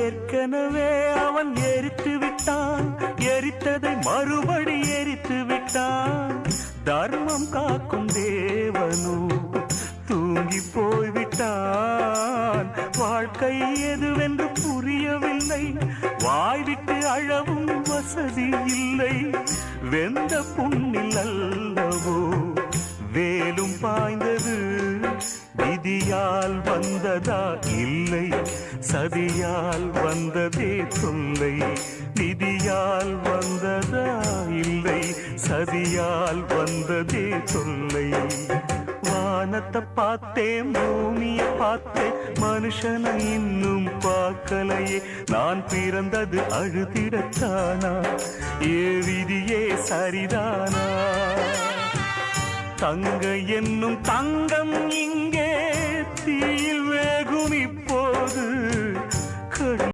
ஏற்கனவே அவன் எரித்து விட்டான். எரித்ததை மறுபடி எரித்து விட்டான். தர்மம் காக்கும் தேவனோ தூங்கி போய்விட்டான். வாழ்க்கை எதுவென்று புரியவில்லை. வாய்விட்டு அழவும் வசதி இல்லை. வெந்த புண்ணில் அல்லவோ சதியால் வந்ததா? இல்லை. சதியால் வந்ததே தொல்லை. நிதியால் வந்ததா? இல்லை. சதியால் வந்ததே தொல்லை. வானத்தை பார்த்தேன் பூமியை பார்த்தேன். மனுஷனை இன்னும் பார்க்கலையே. நான் பிறந்தது அழுதிடத்தானா? ஏ விதியே சரிதானா? தங்க என்னும் தங்கம்